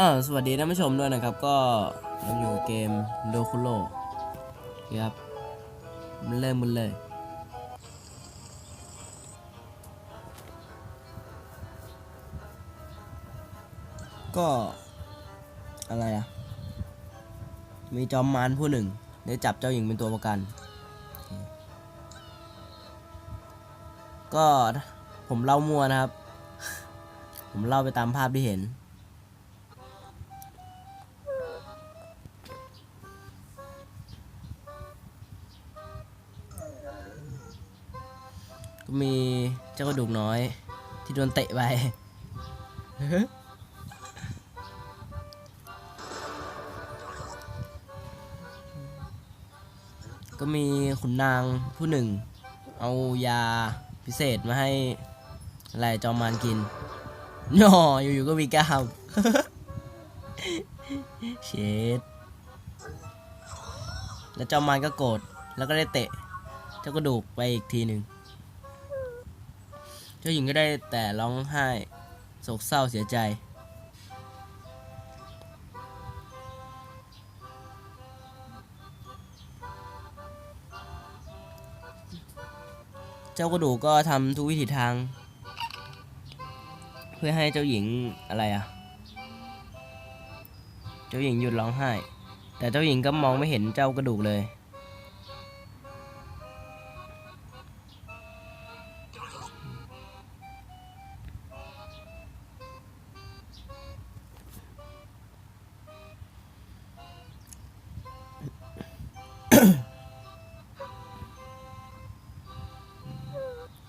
อ้าสวัสดีท่านผู้ชมด้วยนะครับ ก็เราอยู่เกมโดคุโ o ครับมันเริ่มมันเลยก็อะไรอะมีจอมมารผู้หนึ่ง ได้จับเจ้าหญิงเป็นตัวประกัน ก็ผมเล่ามั่วนะครับ ผมเล่าไปตามภาพที่เห็น มีเจ้ากระดูกน้อย ที่โดนเตะไปก็มีขุนนางผู้หนึ่ง เอายาพิเศษมาให้อะไรจอมมารกินย่ออยู่ๆก็มีกล้ามเชดแล้วจอมมารก็โกรธแล้วก็ได้เตะ เจ้ากระดูกไปอีกทีหนึ่ง จ้าหญิงก็ได้แต่ร้องไห้โศกเศร้าเสียใจ เจ้ากระดูกก็ทำทุกวิถีทาง เพื่อให้เจ้าหญิงอะไรอะเจ้าหญิงหยุดร้องไห้ แต่เจ้าหญิงก็มองไม่เห็นเจ้ากระดูกเลย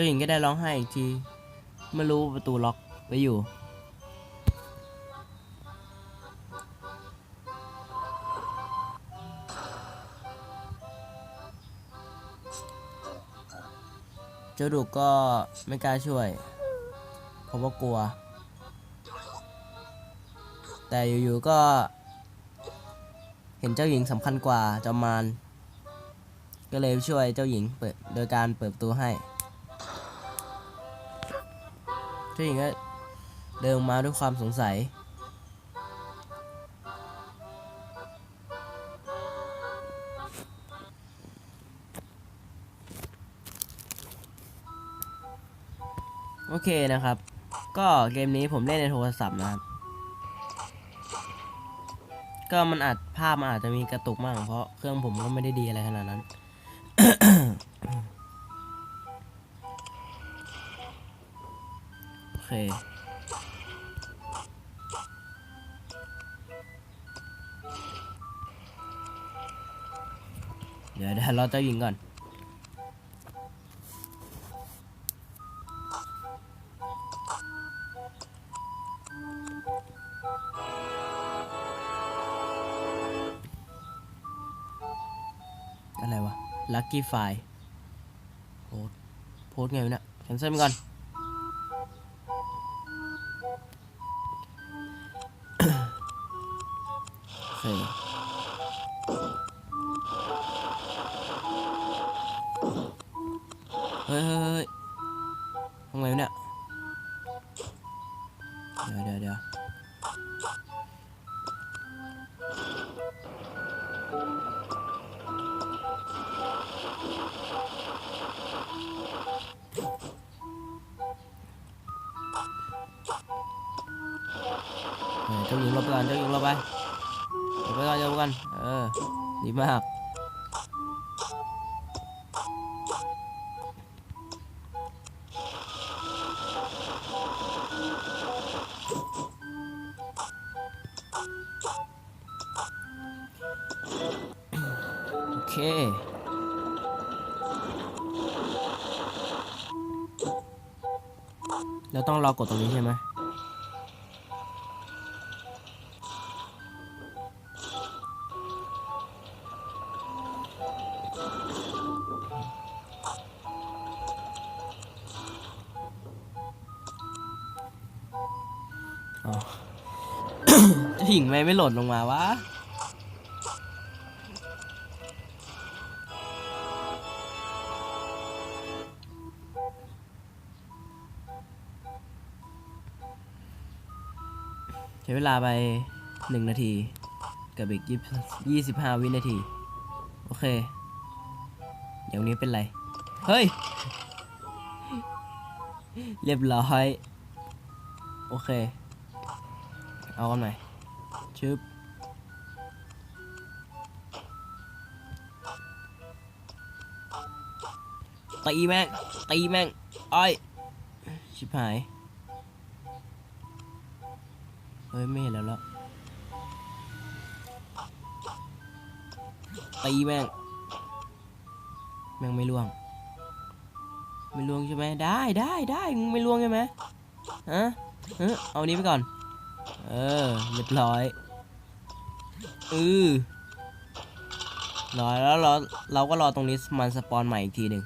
จ้าหญิงก็ได้ร้องไห้อีกที ไม่รู้ประตูล็อกไว้อยู่ เจ้าดุกก็ไม่กล้าช่วย เพราะว่ากลัว แต่อยู่ๆก็ เห็นเจ้าหญิงสำคัญกว่าจอมมารก็เลยช่วยเจ้าหญิงเปิดโดยการเปิดประตูให้ เจ้าหญิงก็เดินมาด้วยความสงสัย โอเคนะครับ ก็เกมนี้ผมเล่นในโทรศัพท์นะครับ ก็มันอาจภาพมันอาจจะมีกระตุกมากเพราะเครื่องผมก็ไม่ได้ดีอะไรขนาดนั้น เค เดี๋ยวเดี๋ยวเรอเจ้าหญิงก่อนอะไรวะ Lucky File โพสโพสไงวะเนี่ยแคนเซิลไปก่อน โไปก่อนหลบไปก่อนเออดีมากโอเคแล้วต้องรอกดตรงนี้ใช่ไหม หญิงไม่ไม่หล่นลงมาวะโอเคช้เวลาไปหนึ่งนาที กับอีกยี่สิบห้าวินาที โอเค เดี๋ยวนี้เป็นไร เฮ้ย เรียบร้อย โอเค เอากันหน่อยชึบตีแม่งตีแม่งอ้อยชิบหายเฮ้ยไม่เห็นแล้วแล้วตีแม่ง แม่งไม่ล่วง ไม่ล่วงใช่ไหมได้ได้ได้มึงไม่ล่วงใช่ไหมฮะเออเอาอันนี้ไปก่อน เออเรียบร้อยอือรอแล้วเราเราก็รอตรงนี้มันสปอนใหม่อีกทีหนึ่ง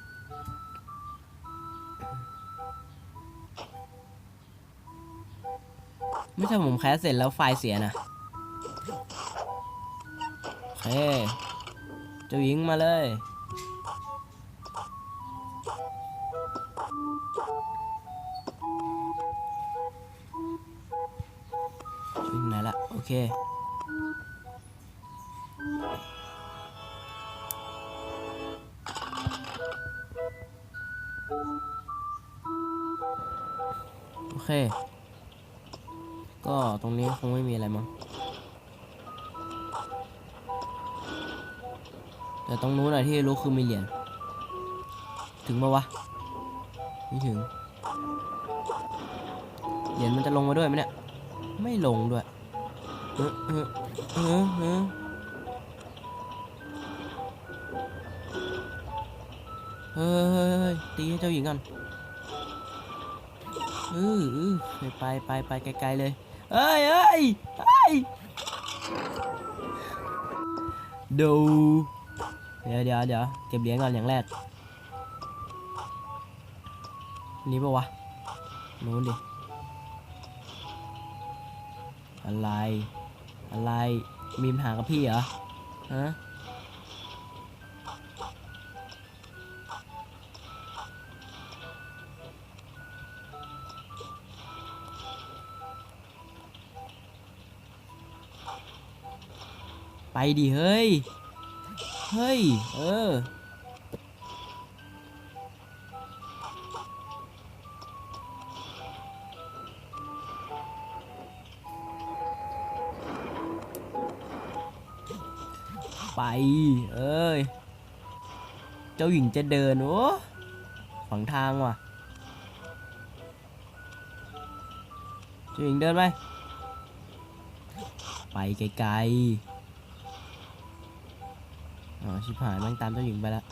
ไม่ใช่ผมแคสเสร็จแล้วไฟล์เสียนะโอเคเจ้าหญิงมาเลย โอเคโอเค ก็ตรงนี้คงไม่มีอะไรมั้งแต่ตรงนู้นอะที่รู้คือมีเหรียญถึงปะวะ ไม่ถึง เหรียญมันจะลงมาด้วยไหมเนี่ย ไม่ลงด้วย เออเออเฮ้ยเฮ้ยเฮ้ยตีให้เจ้าหญิงก่อนเออเออไปไปไปไปไกลๆเลยเอ้ยเอ้ยเอ้ยดูเดี๋ยวเดี๋ยวเดี๋ยวเก็บเหรียญก่อนอย่างแรกนี่ปะวะนู้นดิอะไร อะไร มีปัญหากับพี่เหรอ ฮะ ไปดิเฮ้ย เฮ้ย เออ เอ้ย เจ้าหญิงจะเดินโอ้ฝังทางว่ะ เจ้าหญิงเดินไป ไปไกลๆอ๋อชิบหายแม่งตามเจ้าหญิงไปล้ว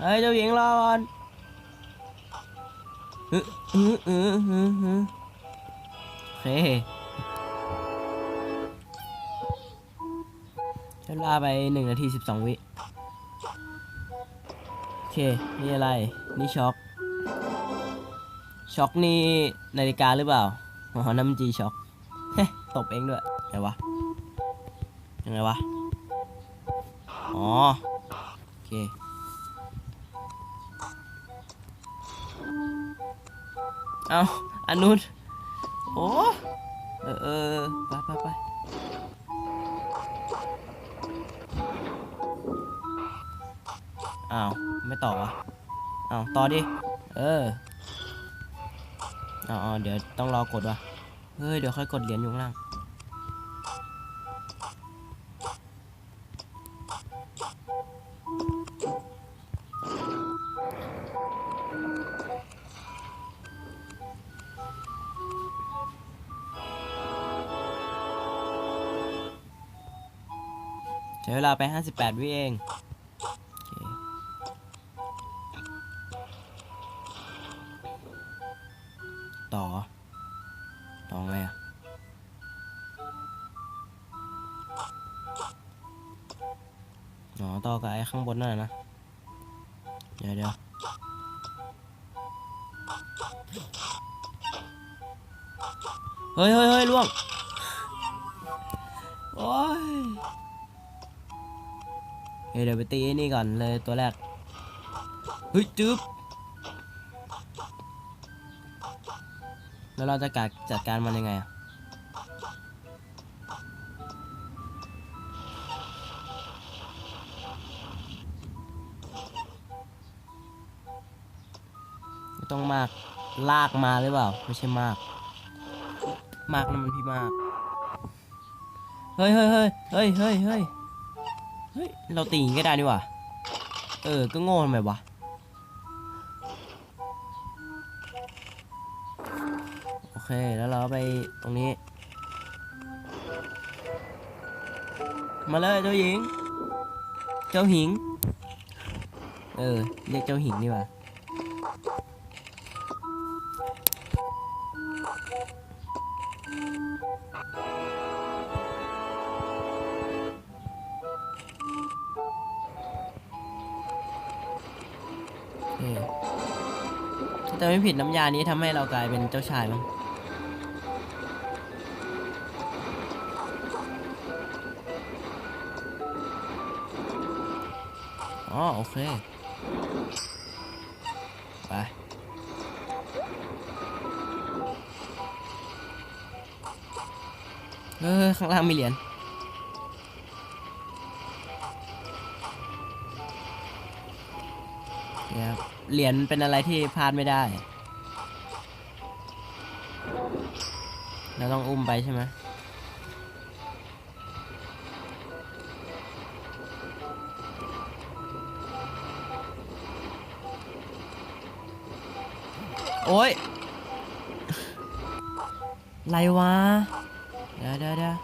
เฮ้ยเจ้าหญิงรอก่อนเออเออเออเออเออโอเค ใช้เวลาไปหนึ่งนาทีสิบสองวิ โอเค นี่อะไร นี่ช็อค ช็อคนี่นาฬิกาหรือเปล่าอ๋อน้ำจีช็อค เฮ้ตบเองด้วยไงวะ ยังไงวะ อ๋อ โอเคเอาอันนู้นโอ้ เออเออไปไปไป อ้าว ไม่ต่อวะอ้าว ต่อดิ เอออ๋อเดี๋ยวต้องรอกดวะเฮ้ย เดี๋ยวค่อยกดเหรียญอยู่ข้างล่าง ใช้เวลาไป 58 วิเอง ต่อ ต่อไงอะอ๋อต่อกับไอ้ข้างบนนั่นนะนะ เดี๋ยวเดี๋ยวเฮ้ยเฮ้ยเฮ้ยล่วง โอ้ยเฮ้ยเดี๋ยวไปตีนี่ก่อนเลยตัวแรก เฮ้ย จึ๊บ แล้วเราจะการจัดการมันยังไงอะต้องมากลากมาหรือเปล่า ไม่ใช่มาก มากนั่นมันพี่มาก เฮ้ยเฮ้ยเฮ้ยเฮ้ยเฮ้ยเฮ้ยเราตีก็ได้นี่ว่าเออ ก็โง่ทำไมวะ เค แล้วเราไปตรงนี้ มาเลยเจ้าหญิง เจ้าหิง เออ เรียกเจ้าหิงดีกว่าเออถ้าจะไม่ผิดน้ำยานี้ทำให้เรากลายเป็นเจ้าชายมั้ง อ๋อโอเค ไป เออข้างล่างมีเหรียญเนี่ยเหรียญเป็นอะไรที่พลาดไม่ได้ เราต้องอุ้มไปใช่ไหม โอ้ยไรวะ เดี๋ยวเดี๋ยวเดี๋ยว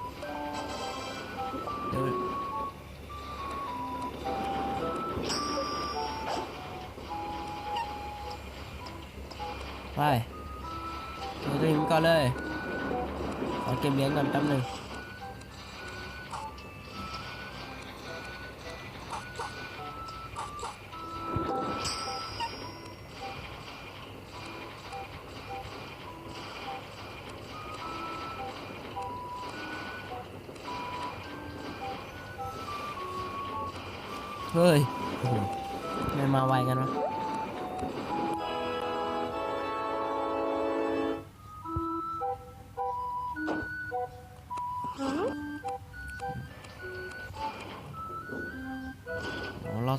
เดี๋ยวเราจะหิมก่อนเลย ขอเก็บเหรียญก่อนแป๊บหนึ่ง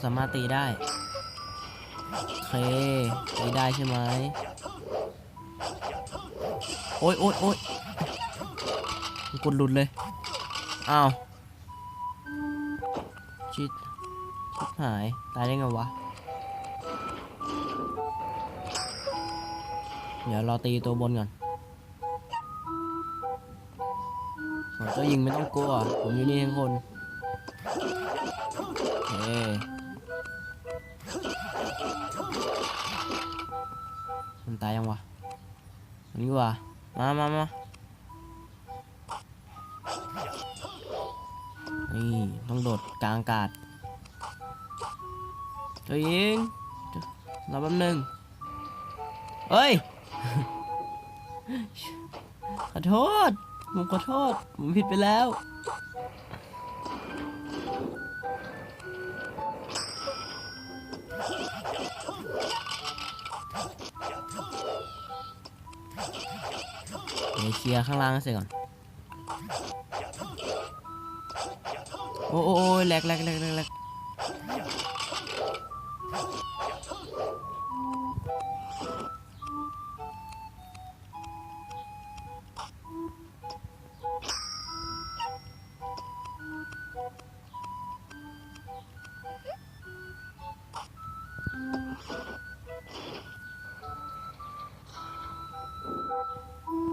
สามารถตีได้ โอเค ตีได้ใช่ไหม โอ๊ยโอ๊ยโอ๊ยกดหลุดเลย อ้าวชิดชิดหาย ตายได้ไงวะ เดี๋ยวรอตีตัวบนก่อนโอ้เจ้ายิงไม่ต้องกลัว ผมอยู่นี่ทั้งคน โอเค มันตายยังวะอันนี้วะมามามานี่ต้องโดดกลางอากาศเจ้าหญิงรอแป๊บนึงเฮ้ย ขอโทษ ผมขอโทษ ผมผิดไปแล้ว เคลียร์ข้างล่างเสร็จก่อน โอ้โอ้โอ้ยแหแหลกแหลกแหลกแหลก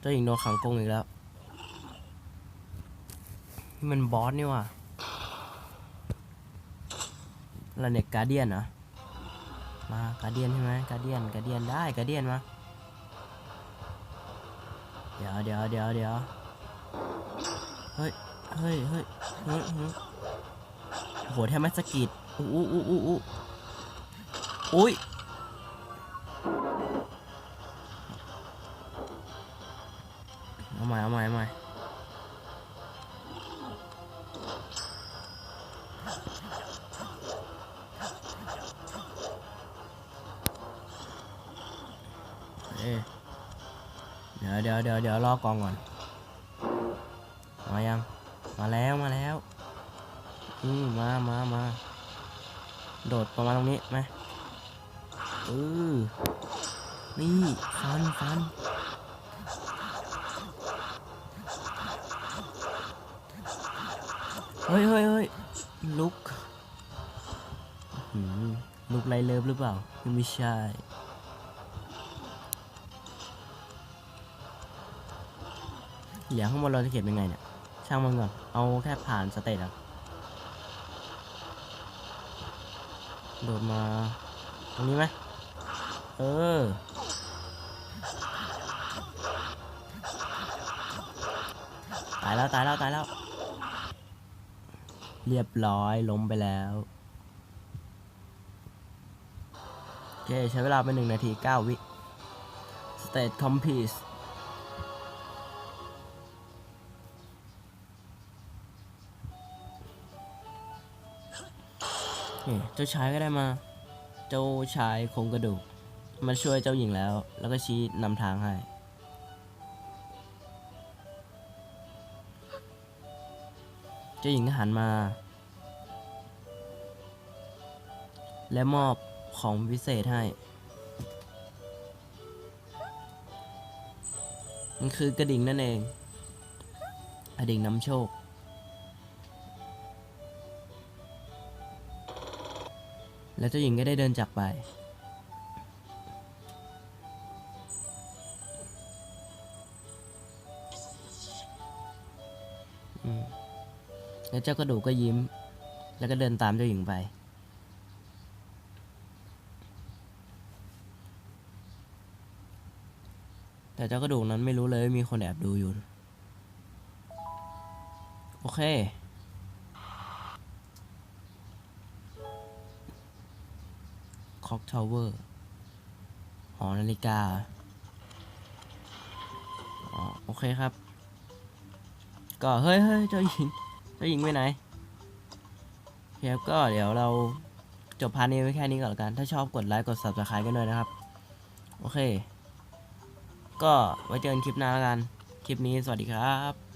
เจ้าหญิงโดนขังกรงอีกแล้ว นี่มันบอสนี่ว่ะอะไรเนี่ยการเดียนเหรอ มาการเดียนใช่ไหมการเดียนการเดียนได้การเดียนมา เดี๋ยวเดี๋ยวเดี๋ยวเดี๋ยวเฮ้ย เฮ้ยเฮ้ยเฮ้ยโหแทบไม่สกิดอู้อู้อู้อู้อู้อุ้ย เอาใหม่เอาใหม่เอาใหม่เดี๋ยวเดี๋ยวเดี๋ยวเดี๋ยวรอกองก่อน มายัง มาแล้วมาแล้ว อืมมามามาโดดประมาณตรงนี้ไหมเออนี่ ฟันฟัน เฮ้ยเฮ้ยเฮ้ยลุกหืมลุกไรเลิฟหรือเปล่า ยังไม่ใช่ เหลียงข้างบนเราจะเก็บยังไงเนี่ย ช่างมันก่อน เอาแค่ผ่านสเตจอะโดดมา ตรงนี้ไหม เออตายแล้วตายแล้วตายแล้ว เรียบร้อยล้มไปแล้วโอเคใช้เวลาไปหนึ่งนาทีเก้าวิ state c o m p e t e เจ้าชายก็ได้มา เจ้าชายโครงกระดูก มาช่วยเจ้าหญิงแล้ว แล้วก็ชี้นำทางให้ เจ้าหญิงก็หันมา และมอบของพิเศษให้ มันคือกระดิ่งนั่นเอง กระดิ่งนำโชค แล้วเจ้าหญิงก็ได้เดินจากไป แล้วเจ้ากระดูกก็ยิ้ม แล้วก็เดินตามเจ้าหญิงไป แต่เจ้ากระดูกนั้นไม่รู้เลยว่ามีคนแอบดูอยู่ โอเค คอกทาวเวอร์ หอนาฬิกา อ๋อ โอเคครับ ก็เฮ้ยเฮ้ยเจ้าหญิง เจ้าหญิงไปไหนเคครับก็เดี๋ยวเราจบพาร์ทนี้ไว้แค่นี้ก่อนละกัน ถ้าชอบกดไลค์กด subscribe กันด้วยนะครับ โอเค ก็ไว้เจอกันคลิปหน้าแล้วกัน คลิปนี้สวัสดีครับ